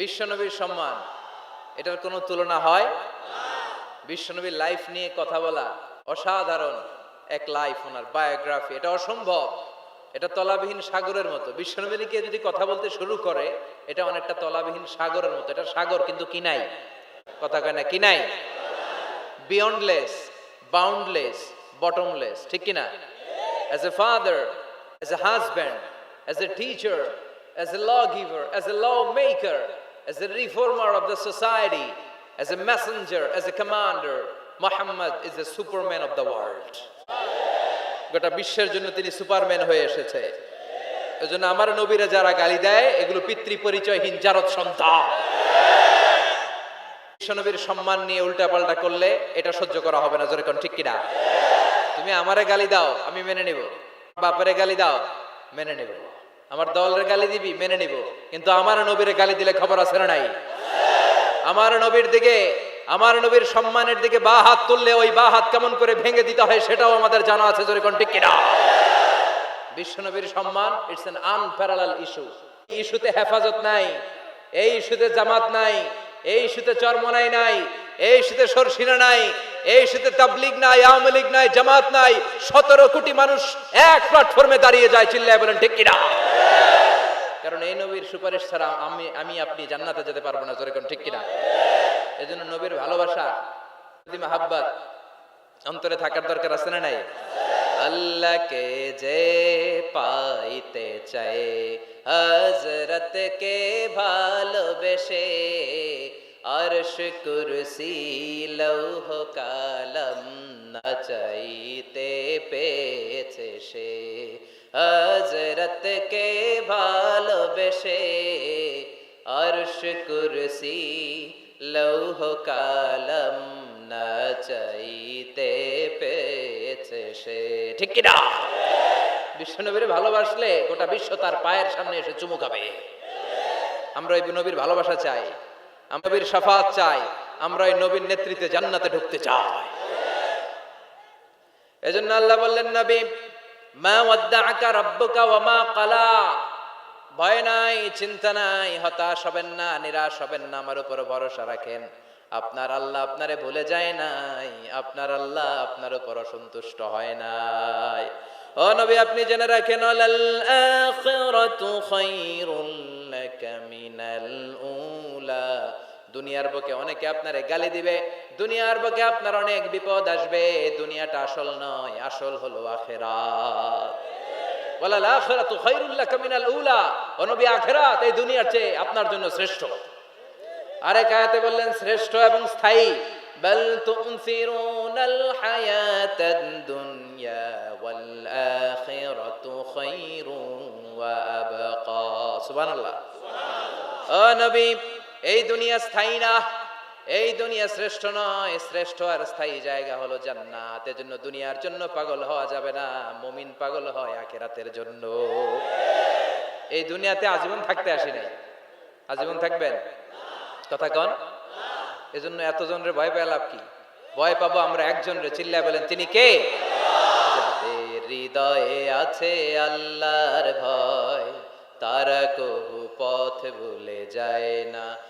বিশ্বনবীর সম্মান এটার কোনো তুলনা হয়? বিশ্বনবীর লাইফ নিয়ে কথা বলা অসাধারণ এক লাইফ ওনার বায়োগ্রাফি এটা অসম্ভব। এটা তলাবিহীন সাগরের মতো। বিশ্বনবীকে যদি কথা বলতে শুরু করে এটা অনেকটা তলাবিহীন সাগরের মতো। এটা সাগর কিন্তু কি নাই? কথা কয় না কি নাই? বিয়ন্ডলেস বাউন্ডলেস বটমলেস ঠিক কিনা? Father a a as a a teacher a a law giver lawgiver, a law lawmaker, as a reformer of the society, as a messenger, as a commander, Muhammad is the superman of the world. গোটা বিশ্বের জন্য তিনি Superman হয়ে এসেছে। এজন্য আমার নবীরা যারা গালি দেয় এগুলো পিতৃ পরিচয়হীন জারদ সন্তান। বিশ্বনবীর সম্মান নিয়ে উল্টাপাল্টা করলে এটা সহ্য করা হবে না জোরে কোন ঠিক কিনা? তুমি আমারে গালি দাও আমি মেনে নিব। বাপারে গালি দাও মেনে নিব। আমার দলের গালি দিবি, মেনে নিব। কিন্তু আমার নবীর গালি দিলে খবর আছে না নাই? আমার নবীর দিকে, আমার নবীর সম্মানের দিকে বা হাত তুললে ওই বা হাত কেমন করে ভেঙে দিতে হয় সেটাও আমাদের জানা আছে, জোরে কোন ঠিক কিনা? বিশ্বনবীর সম্মান ইটস এন আনপ্যারালাল ইস্যু ইস্যুতে হেফাজত নাই, এই ইস্যুতে জামাত নাই, এই ইস্যুতে চরমনাই নাই, এই ইস্যুতে সরসিনা নাই, এই ইস্যুতে তাবলিগ নাই, আওয়ামী লীগ নাই, জামাত নাই, সতেরো কোটি মানুষ এক প্ল্যাটফর্মে দাঁড়িয়ে যায়, চিল্লায় বলেন ঠিক কিনা? কারণ এই নবীর সুপারিশ ছাড়া আমি আমি আপনি জান্নাতে যেতে পারব না, জোরে ঠিক কিনা? এজন্য নবীর ভালোবাসা মাহাব্বাত অন্তরে থাকার দরকার আছে না নাই? আল্লাহকে যে পাইতে চায় হজরত কে ভালোবেসে, আরশ কুরসি লৌহ কালম না চাইতে পেয়েছে সে। হজরত কে ভালোবেসে আরশ কুরসি লৌহ কালম না চাইতে পেয়েছে সে। ঠিক কিনা? বিশ্বনবীর ভালোবাসলে গোটা বিশ্ব তার পায়ের সামনে এসে চুমু খাবে। আমরা ওই নবীর ভালোবাসা চাই, আমরা নবীর সাফাত চাই, আমরা ওই নবীর নেতৃত্বে জান্নাতে ঢুকতে চাই। এজন্য আল্লাহ বললেন, নবী ভয় নাই, চিন্তা নাই, হতাশ হবেন না, নিরাশ হবেন না, আমার উপর ভরসা রাখেন। আপনার আল্লাহ আপনারে ভুলে যায় নাই, আপনার আল্লাহ আপনার উপর অসন্তুষ্ট হয় নাই। ও নবী, আপনি জেনে রাখেন আখিরাতু খায়রুল লাকা মিনাল উলা। দুনিয়ার বুকে অনেকে আপনারে গালি দিবে, দুনিয়ার বুকে আপনার অনেক বিপদ আসবে, দুনিয়াটা আসল নয়, আসল হলো আখেরাত। ওয়ালাল আখিরাতু খায়রুল লাকা উলা, ও নবী এই দুনিয়ার চেয়ে আপনার জন্য শ্রেষ্ঠ। আরেক আয়াতে বললেন, শ্রেষ্ঠ এবং স্থায়ী। বল তুমসিরুনাল হায়াতাদ দুনিয়া ওয়াল আখিরাতু খায়রুন ওয়া আবকা। সুবহানাল্লাহ। ও নবী এই দুনিয়া স্থায়ী না, এই দুনিয়া শ্রেষ্ঠ নয়, শ্রেষ্ঠ আর স্থায়ী জায়গা হলো জান্নাত। এজন্য দুনিয়ার জন্য পাগল হওয়া যাবে না, মুমিন পাগল হয় আখিরাতের জন্য। এই দুনিয়াতে আজীবন থাকতে আসি নাই। আজীবন থাকবেন? কথা কন। এজন্য এতজনের ভয় পেয়ে লাভ কি? ভয় পাবো আমরা একজনের চিল্লায় বলেন, তিনি কে? হৃদয়ে আছে আল্লাহর ভয়, তারা কবু পথ ভুলে যায় না।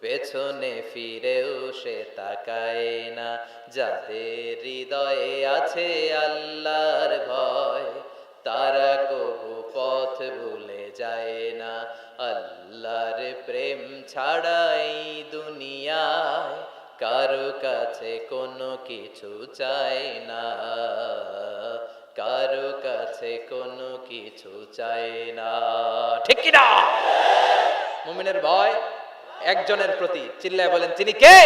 পেছনে ফিরেও সে তাকায় না। যাদের হৃদয়ে আছে আল্লাহর ভয়, তারা কবু পথ ভুলে যায় না। আল্লাহর প্রেম ছাড়াই দুনিয়ায় কারও কাছে কোনো কিছু চায় না। কারও কাছে কোনো কিছু চায় না। ঠিক কিনা? মুমিনের ভয় একজনের প্রতি চিল্লায় বলেন, তিনি কে?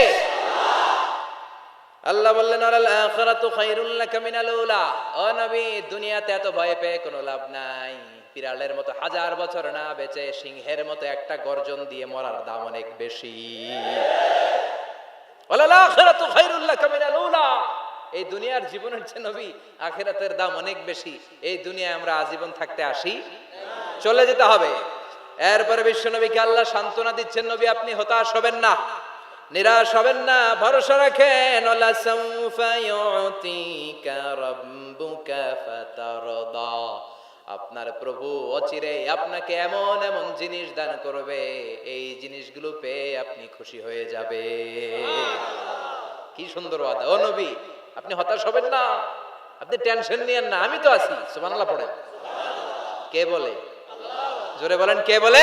আল্লাহ বললেন আলাল আখিরাতু খায়রুল মিনাল উলা। ও নবী, দুনিয়াতে এত ভয় পেয়ে কোনো লাভ নাই। বিড়ালের মতো হাজার বছর না বেঁচে সিংহের মতো একটা গর্জন দিয়ে মরার দাম অনেক বেশি। আলাল আখিরাতু খায়রুল লাকা মিনাল উলা। এই দুনিয়ার জীবনের যে নবী, আখেরাতের দাম অনেক বেশি। এই দুনিয়ায় আমরা আজীবন থাকতে আসি? চলে যেতে হবে। এরপরে বিশ্ব নবীকে আল্লাহ সান্ত্বনা দিচ্ছেন, নবী, আপনি হতাশ হবেন না, নিরাশ হবেন না, ভরসা রাখেন। আপনার প্রভু অচিরে আপনাকে এমন এমন জিনিস দান করবে, এই জিনিসগুলো পেয়ে আপনি খুশি হয়ে যাবে। কি সুন্দর ওয়াদা। ও নবী, আপনি হতাশ হবেন না, আপনি টেনশন নিয়েন না, আমি তো আছি। সুবহানাল্লাহ পড়েন। কে বলে? জোরে বলেন, কে বলে?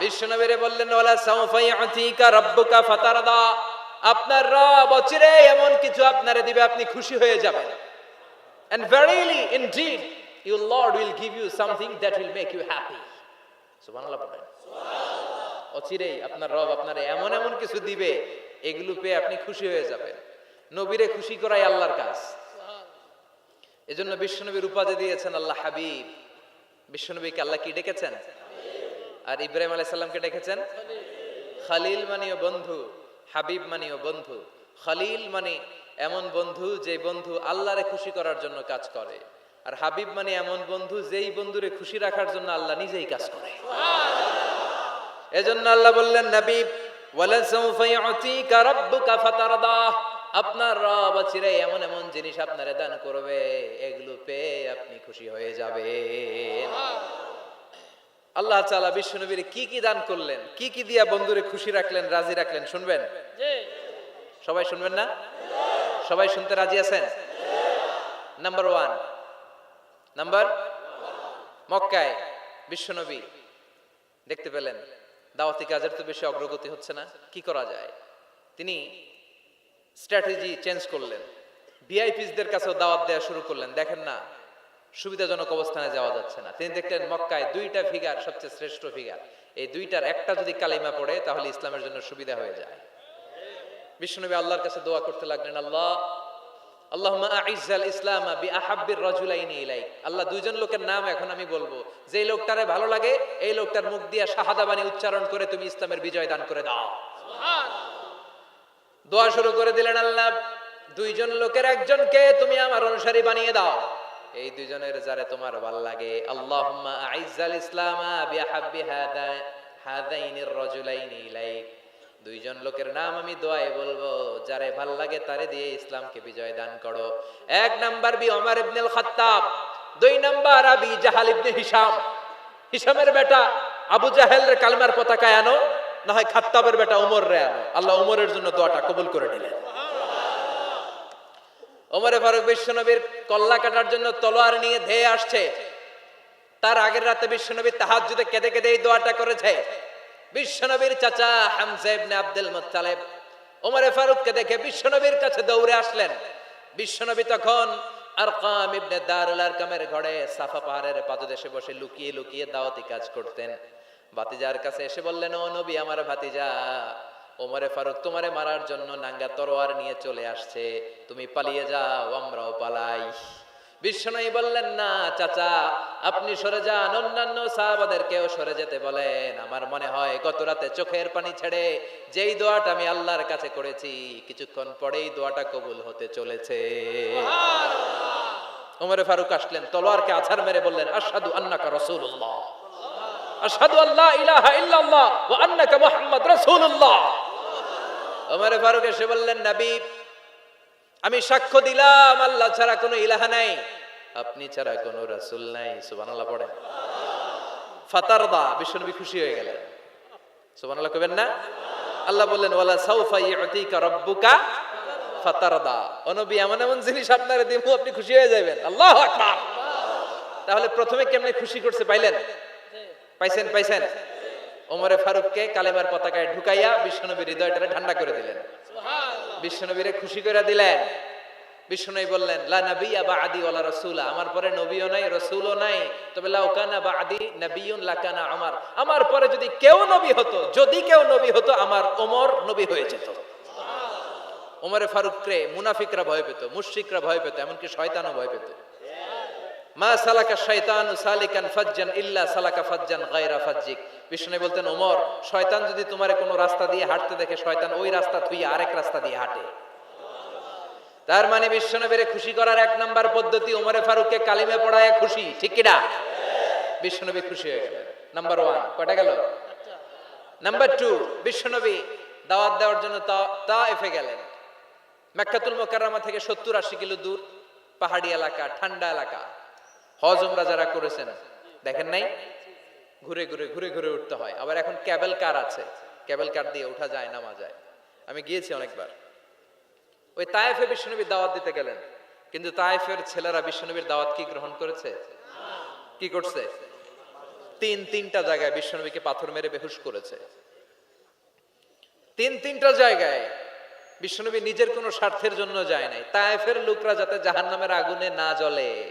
বিশ্বনবীরে বললেন, ওয়ালা সাউফা ইয়াতিকা রাব্বুকা ফাতারদা। আপনার রব অচিরে এমন কিছু আপনারে দিবে, আপনি খুশি হয়ে যাবেন। And verily, indeed, your lord will give you something that will make you happy. সুবহানাল্লাহ পড়েন অচিরেই আপনার রব আপনার এমন এমন কিছু দিবে, এগুলো পেয়ে আপনি খুশি হয়ে যাবেন। নবীরে খুশি করাই আল্লাহর কাজ। এজন্য বিশ্বনবীর উপাধি দিয়েছেন আল্লাহ হাবিব। বিশ্বনবীকে আল্লাহ কি ডেকেছেন? আর ইব্রাহিম আলাইসাল্লামকে ডেকেছেন? খালিল মানিও বন্ধু, হাবিব মানিও বন্ধু। খালিল মানে এমন বন্ধু যে বন্ধু আল্লাহরে খুশি করার জন্য কাজ করে। আর হাবিব মানে এমন বন্ধু যেই বন্ধুরে খুশি রাখার জন্য আল্লাহ নিজেই কাজ করে। এজন্য আল্লাহ বললেন নবী ওয়ালাসাউফা ইউতিকা রাব্বুকা ফাতারদা আপনার রব চিরে এমন এমন জিনিস আপনারে দান করবে এগুলো পেয়ে আপনি খুশি হয়ে যাবে আল্লাহ তাআলা বিশ্বনবীর কি কি দান করলেন কি কি দিয়া বন্ধুরে খুশি রাখলেন রাজি রাখলেন শুনবেন? সবাই শুনবেন না? সবাই শুনতে রাজি আছেন? নাম্বার ওয়ান নাম্বার মক্কায় বিশ্বনবী দেখতে পেলেন দাওয়াতি কাজের তো বেশি অগ্রগতি হচ্ছে না কি করা যায়? তিনি স্ট্র্যাটেজি চেঞ্জ করলেন। ভিআইপিসদের কাছেও দাওয়াত দেওয়া শুরু করলেন। দেখেন না, সুবিধাজনক অবস্থানে যাওয়া যাচ্ছে না। তিনি দেখলেন মক্কায় দুইটা ফিগার সবচেয়ে শ্রেষ্ঠ ফিগার। এই দুইটার একটা যদি কালিমা পড়ে, তাহলে ইসলামের জন্য সুবিধা হয়ে যায়। বিশ্বনবী আল্লাহর কাছে দোয়া করতে লাগলেন, আল্লাহ, আল্লাহুম্মা আইজ্জাল ইসলাম বি আহাব্বির রাজুলাইনি ইলাইক। আল্লাহ, দুইজন লোকের নাম এখন আমি বলব। যে লোকটারে ভালো লাগে, এই লোকটার মুখ দিয়ে শাহাদা বাণী উচ্চারণ করে তুমি ইসলামের বিজয় দান করে দাও। দোয়া শুরু করে দিলেন আল্লাহ, দুইজন লোকের একজনকে তুমি আমার অনুসারী বানিয়ে দাও। এই দুইজনের যারে তোমার ভালো লাগে, আল্লাহুম্মা আইজ্জাল ইসলাম দুইজন লোকের নাম আমি দোয়ায় বলব, যারে ভালো লাগে তারে দিয়ে ইসলামকে বিজয় দান করো। এক নাম্বার বি ওমর ইবনুল খাত্তাব, দুই নাম্বার আবি জাহাল ইবনে হিশাম। হিশামের বেটা আবু জাহেলের কালমার পতাকায় আনো। না হয় খাত্তাবের বেটা ওমর রে আল্লাহ ওমরের জন্য দোয়াটা কবুল করে নিলেন। ওমরে ফারুক বিশ্বনবীর কল্লা কাটার জন্য তলোয়ার নিয়ে ধেয়ে আসছে। তার আগের রাতে বিশ্বনবী তাহাজ্জুদে কেঁদে কেঁদে এই দোয়াটা করেছে। বিশ্বনবীর চাচা হামজা ইবনে আব্দুল মুত্তালিব ওমরে ফারুককে দেখে বিশ্বনবীর কাছে দৌড়ে আসলেন। বিশ্বনবী তখন আরকাম ইবনে দারুল আরকামের ঘরে সাফা পাহাড়ের পাদদেশে বসে লুকিয়ে লুকিয়ে দাওয়াতি কাজ করতেন। ভাতিজার কাছে এসে বললেন ও নবী আমার ভাতিজা ওমরে ফারুক তোমারে মারার জন্য নাঙ্গা তরোয়ার নিয়ে চলে আসছে। তুমি পালিয়ে যাও আমরাও পালাই। বিশ্বনয়ী বললেন না চাচা আপনি সরে যান। অন্যান্য সাহাবাদেরকেও সরে যেতে বলেন। আমার মনে হয় গত রাতে চোখের পানি ছেড়ে যেই দোয়াটা আমি আল্লাহর কাছে করেছি কিছুক্ষণ পরেই দোয়াটা কবুল হতে চলেছে। ওমরে ফারুক আসলেন তলোয়ারকে আছাড় মেরে বললেন আশহাদু আন্নাকা রাসূলুল্লাহ। আশহাদু আল্লা ইলাহা ইল্লাল্লাহ ওয়া আন্নাকা মুহাম্মদ রাসূলুল্লাহ। ওমরে ফারুক এসে বললেন, নবী, আমি সাক্ষ্য দিলাম, আল্লাহ ছাড়া কোনো ইলাহা নাই। আপনি ছাড়া কোনো রাসূল নাই। সুবহানাল্লাহ পড়ে। ফাতারদা, বিশ্বনবী খুশি হয়ে গেলেন। সুবহানাল্লাহ কবেন না? আল্লাহ বললেন, ওয়ালা সাউফা ইউতিকা রাব্বুকা ফাতারদা। ও নবী, এমন এমন জিনিস আপনারে দিব আপনি খুশি হয়ে যাবেন আল্লাহু আকবার। তাহলে প্রথমে কেমনে খুশি করছে পাইলেন? পাইছেন পাইছেন? ওমরে ফারুককে কালেমার পতাকায় ঢুকাইয়া বিশ্বনবীর হৃদয়টারে ঠান্ডা করে দিলেন। বিশ্বনবীরে খুশি করে দিলেন। বিশ্বনবী বললেন লা নাবিয়া বাদি ওয়ালা রাসূলা। আমার পরে নবীও নাই রাসূলও নাই। তবে লাউ কানা বাদি নাবিয়ুন লাকানা আমার আমার পরে যদি কেউ নবী হতো যদি কেউ নবী হতো আমার ওমর নবী হয়ে যেত। ওমরে ফারুককে মুনাফিকরা ভয় পেত মুশরিকরা ভয় পেত এমনকি শয়তানও ভয় পেত। মা সালাকা শয়তানু সালিকান ফাজ্জান ইল্লা সালাকা ফাজ্জান গায়রা ফাজ্জিক। বিষ্ণু বলতেন, ওমর, শয়তান যদি কোনো রাস্তা দিয়ে হাঁটতে দেখে, শয়তান ওই রাস্তা আরেক রাস্তা দিয়ে হাঁটে। তার মানে বিশ্বনবীরে খুশি করার এক নাম্বার পদ্ধতি উমরে ফারুককে কালিমে পড়ায় খুশি, ঠিক কিনা? বিশ্বনবী খুশি হয়ে নাম্বার ওয়ান কয়টা গেল? নাম্বার টু বিশ্বনবী দাওয়াত দেওয়ার জন্য তা এফে গেলেন। মেক্কাতুল মোকাররমা থেকে সত্তর আশি কিলো দূর, পাহাড়ি এলাকা, ঠান্ডা এলাকা। হজ উমরা যারা করেছেন দেখেন নাই? ঘুরে ঘুরে ঘুরে ঘুরে উঠতে হয়। আবার এখন ক্যাবেল কার আছে? ক্যাবেল কার দিয়ে ওঠা যায় নামা যায়। আমি গিয়েছি অনেকবার। ওই তায়েফে বিশ্বনবীর দাওয়াত দিতে গেলেন। কিন্তু তায়েফের ছেলেরা বিশ্বনবীর দাওয়াত কি গ্রহণ করেছে? কি করছে? তিন, তিনটা জায়গায় বিশ্বনবীকে পাথর মেরে বেহুশ করেছে। তিন, তিনটা জায়গায় বিশ্বনবী নিজের কোনো স্বার্থের জন্য যায় নাই। তায়েফের লোকরা যাতে জাহান্নামের আগুনে না জ্বলে।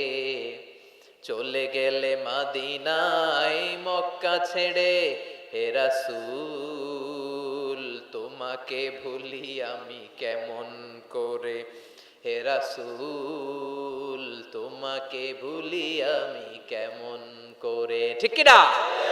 চলে গেলে মাদিনাই মক্কা ছেড়ে হেরাসুল তোমাকে ভুলি আমি কেমন করে? হেরাসুল তোমাকে ভুলি আমি কেমন করে? ঠিক কিনা?